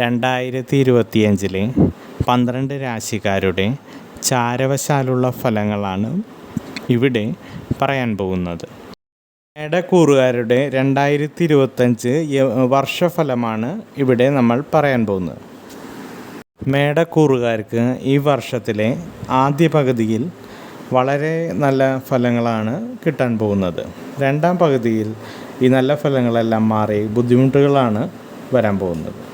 രണ്ടായിരത്തി ഇരുപത്തിയഞ്ചിലെ പന്ത്രണ്ട് രാശിക്കാരുടെ ചാരവശാലുള്ള ഫലങ്ങളാണ് ഇവിടെ പറയാൻ പോകുന്നത്. മേടക്കൂറുകാരുടെ രണ്ടായിരത്തി ഇരുപത്തഞ്ച് വർഷഫലമാണ് ഇവിടെ നമ്മൾ പറയാൻ പോകുന്നത്. മേടക്കൂറുകാർക്ക് ഈ വർഷത്തിലെ ആദ്യ പകുതിയിൽ വളരെ നല്ല ഫലങ്ങളാണ് കിട്ടാൻ പോകുന്നത്. രണ്ടാം പകുതിയിൽ ഈ നല്ല ഫലങ്ങളെല്ലാം മാറി ബുദ്ധിമുട്ടുകളാണ് വരാൻ പോകുന്നത്.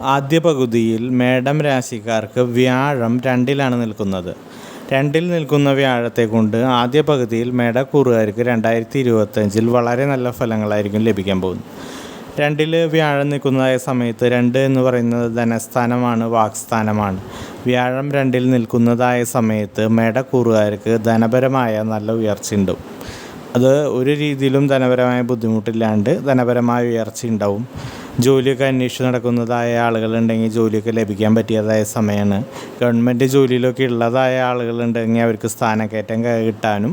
ആദ്യ പകുതിയിൽ മേടം രാശിക്കാർക്ക് വ്യാഴം രണ്ടിലാണ് നിൽക്കുന്നത്. രണ്ടിൽ നിൽക്കുന്ന വ്യാഴത്തെ കൊണ്ട് ആദ്യ പകുതിയിൽ മേടക്കൂറുകാർക്ക് രണ്ടായിരത്തി ഇരുപത്തഞ്ചിൽ വളരെ നല്ല ഫലങ്ങളായിരിക്കും ലഭിക്കാൻ പോകുന്നത്. രണ്ടിൽ വ്യാഴം നിൽക്കുന്നതായ സമയത്ത് രണ്ട് എന്ന് പറയുന്നത് ധനസ്ഥാനമാണ് വാക്സ്ഥാനമാണ്. വ്യാഴം രണ്ടിൽ നിൽക്കുന്നതായ സമയത്ത് മേടക്കൂറുകാർക്ക് ധനപരമായ നല്ല ഉയർച്ച ഉണ്ടാവും. അത് ഒരു രീതിയിലും ധനപരമായ ബുദ്ധിമുട്ടില്ലാണ്ട് ധനപരമായ ഉയർച്ച ഉണ്ടാവും. ജോലിയൊക്കെ അന്വേഷിച്ച് നടക്കുന്നതായ ആളുകളുണ്ടെങ്കിൽ ജോലിയൊക്കെ ലഭിക്കാൻ പറ്റിയതായ സമയമാണ്. ഗവൺമെന്റ് ജോലിയിലൊക്കെ ഉള്ളതായ ആളുകളുണ്ടെങ്കിൽ അവർക്ക് സ്ഥാനക്കയറ്റം കിട്ടാനും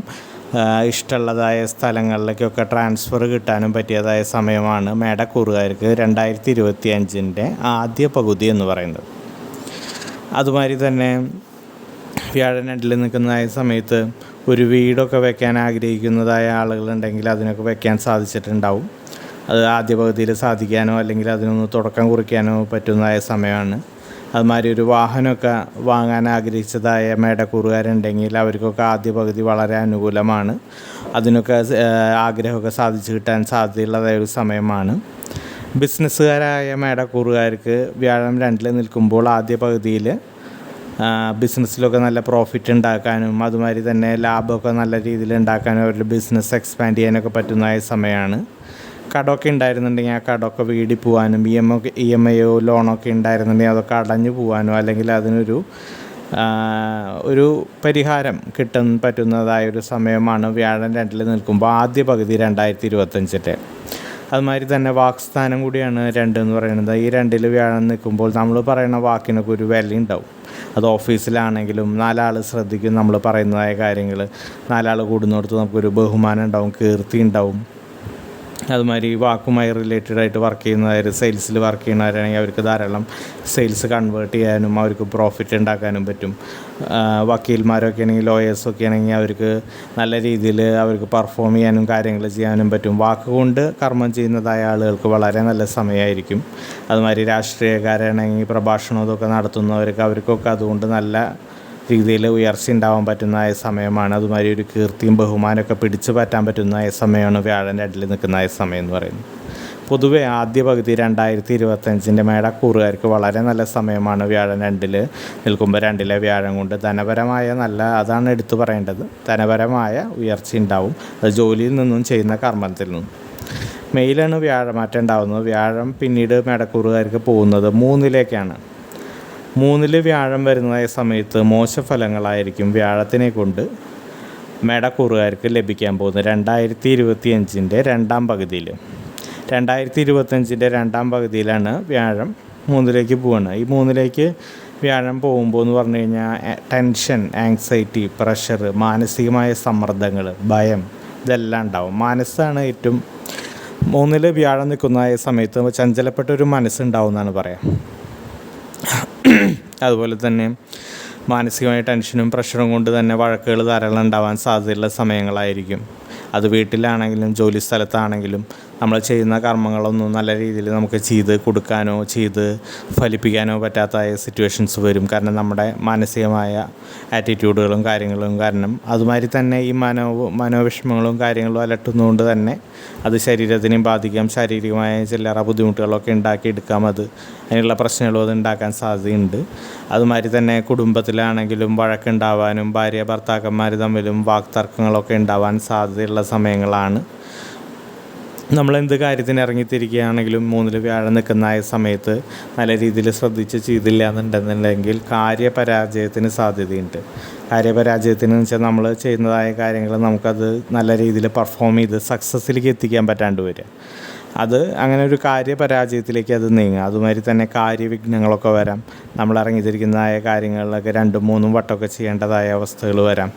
ഇഷ്ടമുള്ളതായ സ്ഥലങ്ങളിലേക്കൊക്കെ ട്രാൻസ്ഫർ കിട്ടാനും പറ്റിയതായ സമയമാണ് മേടക്കൂറുകാർക്ക് രണ്ടായിരത്തി ഇരുപത്തി അഞ്ചിന്റെ ആദ്യ പകുതി എന്ന് പറയുന്നത്. അതുമാതിരി തന്നെ വ്യാഴൻ രണ്ടിൽ നിൽക്കുന്നതായ സമയത്ത് ഒരു വീടൊക്കെ വെക്കാൻ ആഗ്രഹിക്കുന്നതായ ആളുകളുണ്ടെങ്കിൽ അതിനൊക്കെ വെക്കാൻ സാധിച്ചിട്ടുണ്ടാവും. അത് ആദ്യ പകുതിയിൽ സാധിക്കാനോ അല്ലെങ്കിൽ അതിനൊന്ന് തുടക്കം കുറിക്കാനോ പറ്റുന്നതായ സമയമാണ്. അതുമാതിരി ഒരു വാഹനമൊക്കെ വാങ്ങാൻ ആഗ്രഹിച്ചതായ മേടക്കൂറുകാരുണ്ടെങ്കിൽ അവർക്കൊക്കെ ആദ്യ പകുതി വളരെ അനുകൂലമാണ്. അതിനൊക്കെ ആഗ്രഹമൊക്കെ സാധിച്ചു കിട്ടാൻ സാധ്യതയുള്ളതായ ഒരു സമയമാണ്. ബിസിനസ്സുകാരായ മേടക്കൂറുകാർക്ക് വ്യാഴം രണ്ടിൽ നിൽക്കുമ്പോൾ ആദ്യ പകുതിയിൽ ബിസിനസ്സിലൊക്കെ നല്ല പ്രോഫിറ്റ് ഉണ്ടാക്കാനും അതുമാതിരി തന്നെ ലാഭമൊക്കെ നല്ല രീതിയിൽ ഉണ്ടാക്കാനും അവരുടെ ബിസിനസ് എക്സ്പാൻഡ് ചെയ്യാനൊക്കെ പറ്റുന്നതായ സമയമാണ്. കടമൊക്കെ ഉണ്ടായിരുന്നുണ്ടെങ്കിൽ ആ കടമൊക്കെ വീടി പോകാനും ഇ എം ഒക്കെ ഇ എം ഐയോ ലോണൊക്കെ ഉണ്ടായിരുന്നുണ്ടെങ്കിൽ അതൊക്കെ അടഞ്ഞു പോകാനോ അല്ലെങ്കിൽ അതിനൊരു ഒരു പരിഹാരം കിട്ടാൻ പറ്റുന്നതായ ഒരു സമയമാണ് വ്യാഴം രണ്ടിൽ നിൽക്കുമ്പോൾ ആദ്യ പകുതി രണ്ടായിരത്തി ഇരുപത്തഞ്ചിന്റെ. അതുമാതിരി തന്നെ വാക്സ്ഥാനം കൂടിയാണ് രണ്ട് എന്ന് പറയുന്നത്. ഈ രണ്ടിൽ വ്യാഴം നിൽക്കുമ്പോൾ നമ്മൾ പറയുന്ന വാക്കിനൊക്കെ ഒരു വില ഉണ്ടാവും അത് ഓഫീസിലാണെങ്കിലും നാലാൾ ശ്രദ്ധിക്കും നമ്മൾ പറയുന്നതായ കാര്യങ്ങൾ. നാലാൾ കൂടുന്നിടത്ത് നമുക്കൊരു ബഹുമാനം ഉണ്ടാവും കീർത്തി ഉണ്ടാവും. അതുമാതിരി വാക്കുമായി റിലേറ്റഡ് ആയിട്ട് വർക്ക് ചെയ്യുന്നവർ സെയിൽസിൽ വർക്ക് ചെയ്യുന്നവരാണെങ്കിൽ അവർക്ക് ധാരാളം സെയിൽസ് കൺവേർട്ട് ചെയ്യാനും അവർക്ക് പ്രോഫിറ്റ് ഉണ്ടാക്കാനും പറ്റും. വക്കീൽമാരൊക്കെ ആണെങ്കിൽ ലോയേഴ്സൊക്കെ ആണെങ്കിൽ അവർക്ക് നല്ല രീതിയിൽ അവർക്ക് പെർഫോം ചെയ്യാനും കാര്യങ്ങൾ ചെയ്യാനും പറ്റും. വാക്കുകൊണ്ട് കർമ്മം ചെയ്യുന്നതായ ആളുകൾക്ക് വളരെ നല്ല സമയമായിരിക്കും. അതുമാതിരി രാഷ്ട്രീയക്കാരാണെങ്കിൽ പ്രഭാഷണം ഇതൊക്കെ നടത്തുന്നവർക്ക് അവർക്കൊക്കെ അതുകൊണ്ട് നല്ല രീതിയിൽ ഉയർച്ച ഉണ്ടാവാൻ പറ്റുന്നതായ സമയമാണ്. അതുമാതിരി ഒരു കീർത്തിയും ബഹുമാനമൊക്കെ പിടിച്ചു പറ്റാൻ പറ്റുന്നതായ സമയമാണ് വ്യാഴന്റെ അടിയിൽ നിൽക്കുന്നതായ സമയം എന്ന് പറയുന്നത്. പൊതുവെ ആദ്യ പകുതി രണ്ടായിരത്തി ഇരുപത്തഞ്ചിന്റെ മേടക്കൂറുകാർക്ക് വളരെ നല്ല സമയമാണ് വ്യാഴൻ രണ്ടിൽ നിൽക്കുമ്പോൾ രണ്ടിലെ വ്യാഴം കൊണ്ട്. ധനപരമായ നല്ല അതാണ് എടുത്തു പറയേണ്ടത്. ധനപരമായ ഉയർച്ച ഉണ്ടാവും. അത് ജോലിയിൽ നിന്നും ചെയ്യുന്ന കർമ്മത്തിൽ നിന്നും. മെയിലാണ് വ്യാഴമാറ്റം ഉണ്ടാകുന്നത് വ്യാഴം പിന്നീട് മേടക്കൂറുകാർക്ക് പോകുന്നത് മൂന്നിലേക്കാണ്. മൂന്നിൽ വ്യാഴം വരുന്നതായ സമയത്ത് മോശഫലങ്ങളായിരിക്കും വ്യാഴത്തിനെ കൊണ്ട് മേടക്കൂറുകാർക്ക് ലഭിക്കാൻ പോകുന്നത്. രണ്ടായിരത്തി ഇരുപത്തി അഞ്ചിന്റെ രണ്ടാം പകുതിയിൽ. രണ്ടായിരത്തി ഇരുപത്തഞ്ചിന്റെ രണ്ടാം പകുതിയിലാണ് വ്യാഴം മൂന്നിലേക്ക് പോവുകയാണ് ഈ മൂന്നിലേക്ക് വ്യാഴം പോകുമ്പോൾ എന്ന് പറഞ്ഞു കഴിഞ്ഞാൽ ടെൻഷൻ ആങ്സൈറ്റി പ്രഷർ മാനസികമായ സമ്മർദ്ദങ്ങൾ ഭയം ഇതെല്ലാം ഉണ്ടാവും. മനസ്സാണ് ഏറ്റവും മൂന്നിൽ വ്യാഴം നിൽക്കുന്നതായ സമയത്ത് ചഞ്ചലപ്പെട്ട ഒരു മനസ്സുണ്ടാവും എന്നാണ് പറയാം. അതുപോലെ തന്നെ മാനസികമായ ടെൻഷനും പ്രഷറും കൊണ്ട് തന്നെ വഴക്കുകൾ ധാരാളം ഉണ്ടാവാൻ സാധ്യതയുള്ള സമയങ്ങളായിരിക്കും. അത് വീട്ടിലാണെങ്കിലും ജോലി സ്ഥലത്താണെങ്കിലും നമ്മൾ ചെയ്യുന്ന കർമ്മങ്ങളൊന്നും നല്ല രീതിയിൽ നമുക്ക് ചെയ്ത് കൊടുക്കാനോ ചെയ്ത് ഫലിപ്പിക്കാനോ പറ്റാത്ത സിറ്റുവേഷൻസ് വരും. കാരണം നമ്മുടെ മാനസികമായ ആറ്റിറ്റ്യൂഡുകളും കാര്യങ്ങളും കാരണം അതുമാതിരി തന്നെ ഈ മനോ മനോവിഷമങ്ങളും കാര്യങ്ങളും അലട്ടുന്നതുകൊണ്ട് തന്നെ അത് ശരീരത്തിനെയും ബാധിക്കാം. ശാരീരികമായ ചില്ലറ ബുദ്ധിമുട്ടുകളൊക്കെ ഉണ്ടാക്കിയെടുക്കാം. അത് അതിനുള്ള പ്രശ്നങ്ങളും അത് ഉണ്ടാക്കാൻ സാധ്യതയുണ്ട്. അതുമാതിരി തന്നെ കുടുംബത്തിലാണെങ്കിലും വഴക്കുണ്ടാവാനും ഭാര്യ ഭർത്താക്കന്മാർ തമ്മിലും വാക്തർക്കങ്ങളൊക്കെ ഉണ്ടാവാൻ സാധ്യതയുള്ള സമയങ്ങളാണ്. നമ്മൾ എന്ത് കാര്യത്തിന് ഇറങ്ങിത്തിരിക്കുകയാണെങ്കിലും മൂന്നിൽ വ്യാഴം നിൽക്കുന്ന ആ സമയത്ത് നല്ല രീതിയിൽ ശ്രദ്ധിച്ച് ചെയ്തില്ല എന്നുണ്ടെന്നുണ്ടെങ്കിൽ കാര്യപരാജയത്തിന് സാധ്യതയുണ്ട്. കാര്യപരാജയത്തിന് വെച്ചാൽ നമ്മൾ ചെയ്യുന്നതായ കാര്യങ്ങൾ നമുക്കത് നല്ല രീതിയിൽ പെർഫോം ചെയ്ത് സക്സസ്സിലേക്ക് എത്തിക്കാൻ പറ്റാണ്ട് വരിക. അത് അങ്ങനെ ഒരു കാര്യപരാജയത്തിലേക്ക് അത് നീങ്ങുക. അതുമാതിരി തന്നെ കാര്യവിഘ്നങ്ങളൊക്കെ വരാം. നമ്മൾ ഇറങ്ങിത്തിരിക്കുന്നതായ കാര്യങ്ങളിലൊക്കെ രണ്ടും മൂന്നും വട്ടമൊക്കെ ചെയ്യേണ്ടതായ അവസ്ഥകൾ വരാം.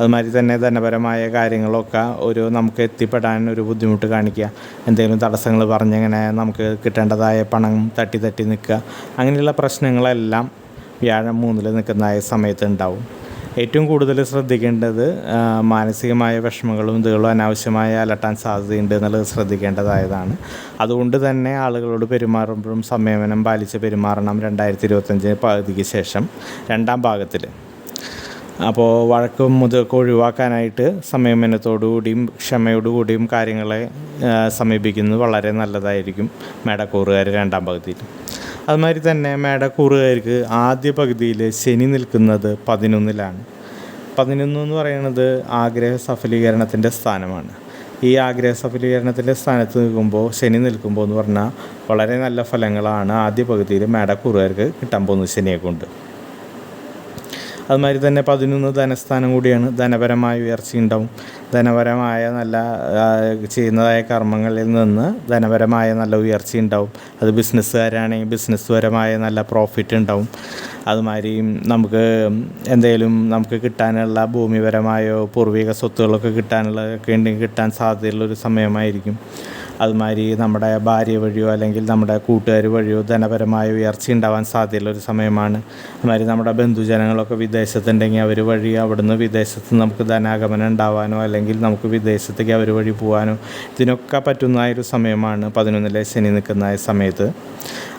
അതുമാതിരി തന്നെ ധനപരമായ കാര്യങ്ങളൊക്കെ ഒരു നമുക്ക് എത്തിപ്പെടാൻ ഒരു ബുദ്ധിമുട്ട് കാണിക്കുക. എന്തെങ്കിലും തടസ്സങ്ങൾ പറഞ്ഞിങ്ങനെ നമുക്ക് കിട്ടേണ്ടതായ പണം തട്ടി തട്ടി നിൽക്കുക. അങ്ങനെയുള്ള പ്രശ്നങ്ങളെല്ലാം വ്യാഴം മൂന്നിൽ നിൽക്കുന്നതായ സമയത്ത് ഉണ്ടാവും. ഏറ്റവും കൂടുതൽ ശ്രദ്ധിക്കേണ്ടത് മാനസികമായ വിഷമങ്ങളും ഇതുകളും അനാവശ്യമായി അലട്ടാൻ സാധ്യതയുണ്ട് എന്നുള്ളത് ശ്രദ്ധിക്കേണ്ടതായതാണ്. അതുകൊണ്ട് തന്നെ ആളുകളോട് പെരുമാറുമ്പോഴും സംയമനം പാലിച്ച് പെരുമാറണം രണ്ടായിരത്തി ഇരുപത്തഞ്ച് പകുതിക്ക് ശേഷം രണ്ടാം ഭാഗത്തിൽ അപ്പോൾ വഴക്കും മുതലൊക്കെ ഒഴിവാക്കാനായിട്ട് സംയമനത്തോടുകൂടിയും ക്ഷമയോടുകൂടിയും കാര്യങ്ങളെ സമീപിക്കുന്നത് വളരെ നല്ലതായിരിക്കും മേടക്കൂറുകാർ രണ്ടാം പകുതിയിൽ. അതുമാതിരി തന്നെ മേടക്കൂറുകാർക്ക് ആദ്യ പകുതിയിൽ ശനി നിൽക്കുന്നത് പതിനൊന്നിലാണ്. പതിനൊന്ന് എന്ന് പറയുന്നത് ആഗ്രഹ സഫലീകരണത്തിന്റെ സ്ഥാനമാണ്. ഈ ആഗ്രഹ സഫലീകരണത്തിന്റെ സ്ഥാനത്ത് നിൽക്കുമ്പോൾ ശനി നിൽക്കുമ്പോൾ എന്ന് പറഞ്ഞാൽ വളരെ നല്ല ഫലങ്ങളാണ് ആദ്യ പകുതിയിൽ മേടക്കൂറുകാർക്ക് കിട്ടാൻ പോകുന്നത് ശനിയെ കൊണ്ട്. അതുമാതിരി തന്നെ പതിനൊന്ന് ധനസ്ഥാനം കൂടിയാണ്. ധനപരമായ ഉയർച്ച ഉണ്ടാവും. ധനപരമായ നല്ല ചെയ്യുന്നതായ കർമ്മങ്ങളിൽ നിന്ന് ധനപരമായ നല്ല ഉയർച്ച ഉണ്ടാവും. അത് ബിസിനസ്സുകാരാണെങ്കിൽ ബിസിനസ് പരമായ നല്ല പ്രോഫിറ്റ് ഉണ്ടാവും. അതുമാതിരി നമുക്ക് എന്തെങ്കിലും നമുക്ക് കിട്ടാനുള്ള ഭൂമിപരമായോ പൂർവിക സ്വത്തുകളൊക്കെ കിട്ടാനുള്ള ഒക്കെ ഉണ്ടെങ്കിൽ കിട്ടാൻ സാധ്യതയുള്ളൊരു സമയമായിരിക്കും. അതുമാതിരി നമ്മുടെ ഭാര്യ വഴിയോ അല്ലെങ്കിൽ നമ്മുടെ കൂട്ടുകാർ വഴിയോ ധനപരമായ ഉയർച്ച ഉണ്ടാവാൻ സാധ്യതയുള്ള ഒരു സമയമാണ്. അതുമാതിരി നമ്മുടെ ബന്ധുജനങ്ങളൊക്കെ വിദേശത്തുണ്ടെങ്കിൽ അവർ വഴി അവിടുന്ന് വിദേശത്ത് നമുക്ക് ധനാഗമനം ഉണ്ടാവാനോ അല്ലെങ്കിൽ നമുക്ക് വിദേശത്തേക്ക് അവർ വഴി പോകാനോ ഇതിനൊക്കെ പറ്റുന്നതായൊരു സമയമാണ് പതിനൊന്നിലെ ശനി നിൽക്കുന്ന സമയത്ത്.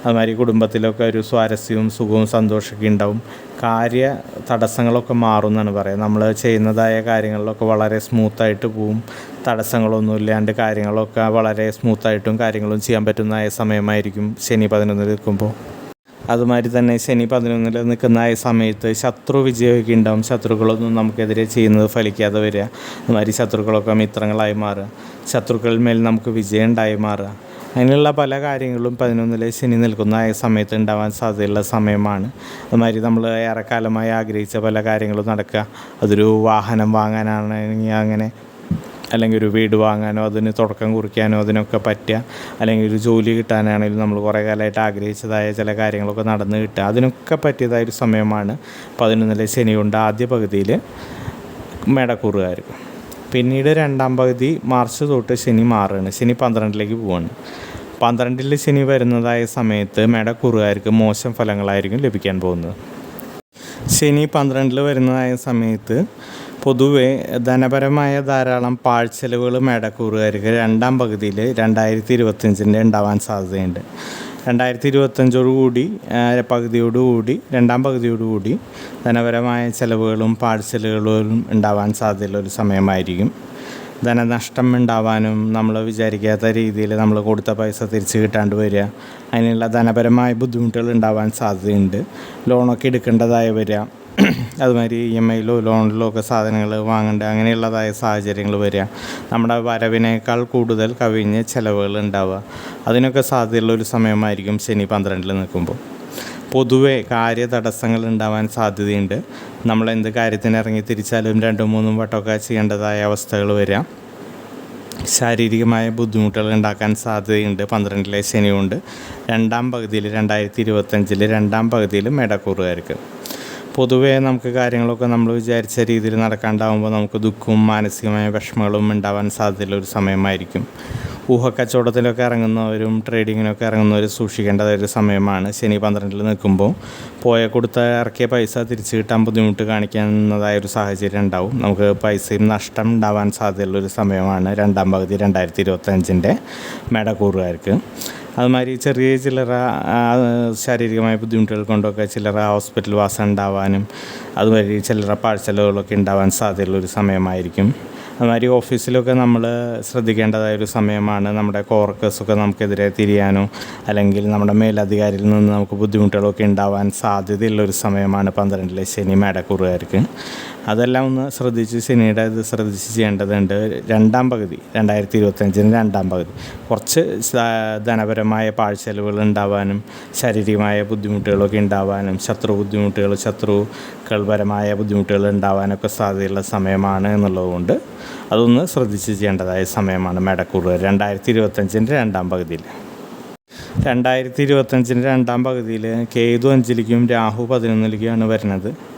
അതുമാതിരി കുടുംബത്തിലൊക്കെ ഒരു സ്വാരസ്യവും സുഖവും സന്തോഷമൊക്കെ ഉണ്ടാവും. കാര്യ തടസ്സങ്ങളൊക്കെ മാറും എന്നാണ് പറയുക. നമ്മൾ ചെയ്യുന്നതായ കാര്യങ്ങളിലൊക്കെ വളരെ സ്മൂത്തായിട്ട് പോവും. തടസ്സങ്ങളൊന്നും ഇല്ലാണ്ട് കാര്യങ്ങളൊക്കെ വളരെ സ്മൂത്തായിട്ടും കാര്യങ്ങളും ചെയ്യാൻ പറ്റുന്ന സമയമായിരിക്കും ശനി പതിനൊന്നിൽ നിൽക്കുമ്പോൾ അതുമാതിരി തന്നെ ശനി പതിനൊന്നിൽ നിൽക്കുന്ന ആ സമയത്ത് ശത്രു വിജയമൊക്കെ ഉണ്ടാവും. ശത്രുക്കളൊന്നും നമുക്കെതിരെ ചെയ്യുന്നത് ഫലിക്കാതെ വരിക. അതുമാതിരി ശത്രുക്കളൊക്കെ മിത്രങ്ങളായി മാറുക. ശത്രുക്കളിൽ മേൽ നമുക്ക് വിജയം ഉണ്ടായി മാറുക. അങ്ങനെയുള്ള പല കാര്യങ്ങളും പതിനൊന്നിലെ ശനി നിൽക്കുന്ന സമയത്ത് ഉണ്ടാവാൻ സാധ്യതയുള്ള സമയമാണ്. അതുമാതിരി നമ്മൾ ഏറെക്കാലമായി ആഗ്രഹിച്ച പല കാര്യങ്ങളും നടക്കുക. അതൊരു വാഹനം വാങ്ങാനാണെങ്കിൽ അങ്ങനെ അല്ലെങ്കിൽ ഒരു വീട് വാങ്ങാനോ അതിന് തുടക്കം കുറിക്കാനോ അതിനൊക്കെ പറ്റുക. അല്ലെങ്കിൽ ഒരു ജോലി കിട്ടാനാണെങ്കിലും നമ്മൾ കുറേ കാലമായിട്ട് ആഗ്രഹിച്ചതായ ചില കാര്യങ്ങളൊക്കെ നടന്ന് കിട്ടുക. അതിനൊക്കെ പറ്റിയതായ ഒരു സമയമാണ് പതിനൊന്നിലെ ശനി കൊണ്ട് ആദ്യ പകുതിയിൽ മേടക്കൂറുകാർ പിന്നീട് രണ്ടാം പകുതി മാർച്ച് തൊട്ട് ശനി മാറുകയാണ്. ശനി പന്ത്രണ്ടിലേക്ക് പോവാണ്. പന്ത്രണ്ടിൽ ശനി വരുന്നതായ സമയത്ത് മേടക്കൂറുകാർക്ക് മോശം ഫലങ്ങളായിരിക്കും ലഭിക്കാൻ പോകുന്നത്. ശനി പന്ത്രണ്ടിൽ വരുന്നതായ സമയത്ത് പൊതുവെ ധനപരമായ ധാരാളം പാഴ്ചെലവുകൾ മേടക്കൂറുകാർക്ക് രണ്ടാം പകുതിയിൽ രണ്ടായിരത്തി ഇരുപത്തഞ്ചിന്റെ ഉണ്ടാവാൻ സാധ്യതയുണ്ട്. രണ്ടായിരത്തി ഇരുപത്തഞ്ചോടുകൂടി പകുതിയോടുകൂടി രണ്ടാം പകുതിയോടുകൂടി ധനപരമായ ചെലവുകളും പാഴ്ചെലവുകളും ഉണ്ടാവാൻ സാധ്യതയുള്ള ഒരു സമയമായിരിക്കും. ധനനഷ്ടം ഉണ്ടാവാനും നമ്മൾ വിചാരിക്കാത്ത രീതിയിൽ നമ്മൾ കൊടുത്ത പൈസ തിരിച്ചു കിട്ടാണ്ട് വരിക അതിനുള്ള ധനപരമായ ബുദ്ധിമുട്ടുകൾ ഉണ്ടാവാൻ സാധ്യതയുണ്ട്. ലോണൊക്കെ എടുക്കേണ്ടതായി വരിക അതുമാതിരി ഇ എം ഐയിലോ ലോണിലോ ഒക്കെ സാധനങ്ങൾ വാങ്ങേണ്ട അങ്ങനെയുള്ളതായ സാഹചര്യങ്ങൾ വരിക. നമ്മുടെ വരവിനേക്കാൾ കൂടുതൽ കവിഞ്ഞ് ചിലവുകൾ ഉണ്ടാവുക. അതിനൊക്കെ സാധ്യതയുള്ള ഒരു സമയമായിരിക്കും ശനി പന്ത്രണ്ടിൽ നിൽക്കുമ്പോൾ. പൊതുവേ കാര്യ തടസ്സങ്ങൾ ഉണ്ടാവാൻ സാധ്യതയുണ്ട്. നമ്മൾ എന്ത് കാര്യത്തിന് ഇറങ്ങി തിരിച്ചാലും രണ്ടും മൂന്നും വട്ടമൊക്കെ ചെയ്യേണ്ടതായ അവസ്ഥകൾ വരാം ശാരീരികമായ ബുദ്ധിമുട്ടുകൾ ഉണ്ടാക്കാൻ സാധ്യതയുണ്ട്. പന്ത്രണ്ടിലെ ശനിയുണ്ട്. രണ്ടാം പകുതിയിൽ രണ്ടായിരത്തി ഇരുപത്തഞ്ചിൽ രണ്ടാം പകുതിയിൽ മേടക്കൂറുകാർക്ക്. പൊതുവേ നമുക്ക് കാര്യങ്ങളൊക്കെ നമ്മൾ വിചാരിച്ച രീതിയിൽ നടക്കാണ്ടാവുമ്പോൾ നമുക്ക് ദുഃഖവും മാനസികമായ വിഷമങ്ങളും ഉണ്ടാവാൻ സാധ്യതയുള്ള ഒരു സമയമായിരിക്കും. ഊഹക്കച്ചവടത്തിലൊക്കെ ഇറങ്ങുന്നവരും ട്രേഡിങ്ങിനൊക്കെ ഇറങ്ങുന്നവരും സൂക്ഷിക്കേണ്ട ഒരു സമയമാണ്. ശനി പന്ത്രണ്ടിൽ നിൽക്കുമ്പോൾ പോയ കൊടുത്ത ഇറക്കിയ പൈസ തിരിച്ചു കിട്ടാൻ ബുദ്ധിമുട്ട് കാണിക്കുന്നതായ ഒരു സാഹചര്യം ഉണ്ടാവും. നമുക്ക് പൈസയും നഷ്ടം ഉണ്ടാവാൻ സാധ്യതയുള്ള ഒരു സമയമാണ് രണ്ടാം പകുതി രണ്ടായിരത്തി ഇരുപത്തഞ്ചിന്റെ മേടക്കൂറുകാർക്ക്. അതുമാതിരി ചെറിയ ചില്ലറ ആ, ശാരീരികമായ ബുദ്ധിമുട്ടുകൾ കൊണ്ടൊക്കെ ചില്ലറ ഹോസ്പിറ്റൽ വാസം ഉണ്ടാവാനും അതുവഴി ചില്ലറ പാഴ്സലുകളൊക്കെ ഉണ്ടാവാൻ സാധ്യതയുള്ളൊരു സമയമായിരിക്കും. അതുമാതിരി ഓഫീസിലൊക്കെ നമ്മൾ ശ്രദ്ധിക്കേണ്ടതായ ഒരു സമയമാണ് നമ്മുടെ കോർക്കേഴ്സൊക്കെ നമുക്കെതിരെ തിരിയാനോ അല്ലെങ്കിൽ നമ്മുടെ മേലധികാരിയിൽ നിന്ന് നമുക്ക് ബുദ്ധിമുട്ടുകളൊക്കെ ഉണ്ടാവാൻ സാധ്യതയുള്ള ഒരു സമയമാണ് പന്ത്രണ്ടിലെ ശനി മേടക്കൂറുകാർക്ക്. അതെല്ലാം ഒന്ന് ശ്രദ്ധിച്ച് സിനിയുടെ ഇത് ശ്രദ്ധിച്ച് ചെയ്യേണ്ടതുണ്ട്. രണ്ടാം പകുതി രണ്ടായിരത്തി ഇരുപത്തഞ്ചിന് രണ്ടാം പകുതി. കുറച്ച് ധനപരമായ പാഴ്ചെലവുകൾ ഉണ്ടാവാനും ശാരീരികമായ ബുദ്ധിമുട്ടുകളൊക്കെ ഉണ്ടാവാനും ശത്രു ബുദ്ധിമുട്ടുകൾ ശത്രുക്കൾപരമായ ബുദ്ധിമുട്ടുകൾ ഉണ്ടാവാനൊക്കെ സാധ്യതയുള്ള സമയമാണ് എന്നുള്ളതുകൊണ്ട് അതൊന്ന് ശ്രദ്ധിച്ച് ചെയ്യേണ്ടതായ സമയമാണ് മേടക്കൂറ് രണ്ടായിരത്തി ഇരുപത്തഞ്ചിന്റെ രണ്ടാം പകുതിയിൽ. രണ്ടായിരത്തി ഇരുപത്തഞ്ചിന്റെ രണ്ടാം പകുതിയിൽ കേതു അഞ്ചിലേക്കും രാഹു പതിനൊന്നിലേക്കുമാണ് വരുന്നത്.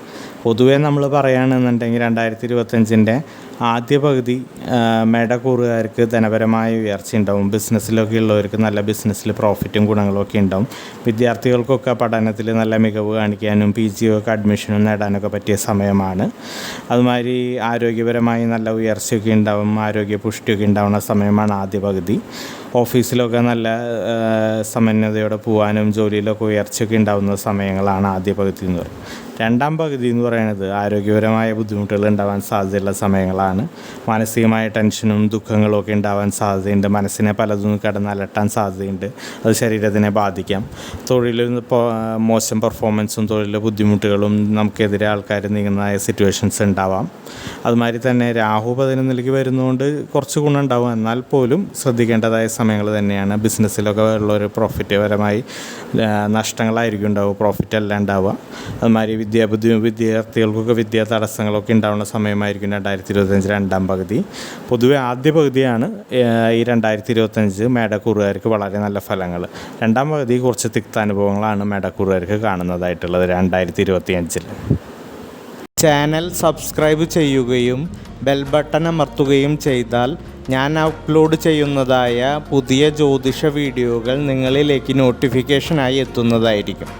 പൊതുവേ നമ്മൾ പറയുകയാണെന്നുണ്ടെങ്കിൽ രണ്ടായിരത്തി ഇരുപത്തഞ്ചിന്റെ ആദ്യ പകുതി മേടക്കൂറുകാർക്ക് ധനപരമായ ഉയർച്ച ഉണ്ടാവും. ബിസിനസ്സിലൊക്കെ ഉള്ളവർക്ക് നല്ല ബിസിനസ്സിൽ പ്രോഫിറ്റും ഗുണങ്ങളും ഒക്കെ ഉണ്ടാവും. വിദ്യാർത്ഥികൾക്കൊക്കെ പഠനത്തിൽ നല്ല മികവ് കാണിക്കാനും പി ഒക്കെ അഡ്മിഷനും നേടാനൊക്കെ പറ്റിയ സമയമാണ്. അതുമാതിരി ആരോഗ്യപരമായി നല്ല ഉയർച്ചയൊക്കെ ഉണ്ടാവും ആരോഗ്യ പുഷ്ടിയൊക്കെ ഉണ്ടാവുന്ന സമയമാണ് ആദ്യ പകുതി. ഓഫീസിലൊക്കെ നല്ല സമന്വയതയോടെ പോകാനും ജോലിയിലൊക്കെ ഉയർച്ചയൊക്കെ ഉണ്ടാവുന്ന സമയങ്ങളാണ് ആദ്യ പകുതി എന്ന് പറയുന്നത്. രണ്ടാം പകുതി എന്ന് പറയുന്നത് ആരോഗ്യപരമായ ബുദ്ധിമുട്ടുകൾ ഉണ്ടാവാൻ സാധ്യതയുള്ള സമയങ്ങളാണ്. മാനസികമായ ടെൻഷനും ദുഃഖങ്ങളും ഒക്കെ ഉണ്ടാവാൻ സാധ്യതയുണ്ട്. മനസ്സിനെ പലതും കടന്നലട്ടാൻ സാധ്യതയുണ്ട്. അത് ശരീരത്തിനെ ബാധിക്കാം. തൊഴിൽ മോശം പെർഫോമൻസും തൊഴിലിലെ ബുദ്ധിമുട്ടുകളും നമുക്കെതിരെ ആൾക്കാർ നീങ്ങുന്നതായ സിറ്റുവേഷൻസ് ഉണ്ടാവാം. അതുമാതിരി തന്നെ രാഹു പതിനൊന്നിലേക്ക് വരുന്നതുകൊണ്ട് കുറച്ച് ഗുണമുണ്ടാവും എന്നാൽ പോലും ശ്രദ്ധിക്കേണ്ടതായ സമയങ്ങൾ തന്നെയാണ്. ബിസിനസ്സിലൊക്കെ ഉള്ളൊരു പ്രോഫിറ്റ് പരമായി നഷ്ടങ്ങളായിരിക്കും ഉണ്ടാവുക. പ്രോഫിറ്റ് അല്ല ഉണ്ടാവുക. അതുമാതിരി വിദ്യാബുദ്ധി വിദ്യാർത്ഥികൾക്കൊക്കെ വിദ്യാ തടസ്സങ്ങളൊക്കെ ഉണ്ടാവുന്ന സമയമായിരിക്കും രണ്ടായിരത്തി ഇരുപത്തഞ്ച് രണ്ടാം പകുതി. പൊതുവെ ആദ്യ പകുതിയാണ് ഈ രണ്ടായിരത്തി ഇരുപത്തഞ്ച് മേടക്കൂറുകാർക്ക് വളരെ നല്ല ഫലങ്ങൾ രണ്ടാം പകുതി കുറച്ച് തിക്താനുഭവങ്ങളാണ് മേടക്കൂറുകാർക്ക് കാണുന്നതായിട്ടുള്ളത് രണ്ടായിരത്തി ഇരുപത്തിയഞ്ചിൽ ചാനൽ സബ്സ്ക്രൈബ് ചെയ്യുകയും ബെൽ ബട്ടൺ അമർത്തുകയും ചെയ്താൽ ഞാൻ അപ്ലോഡ് ചെയ്യുന്നതായ പുതിയ ജ്യോതിഷ വീഡിയോകൾ നിങ്ങളിലേക്ക് നോട്ടിഫിക്കേഷനായി എത്തുന്നതായിരിക്കും.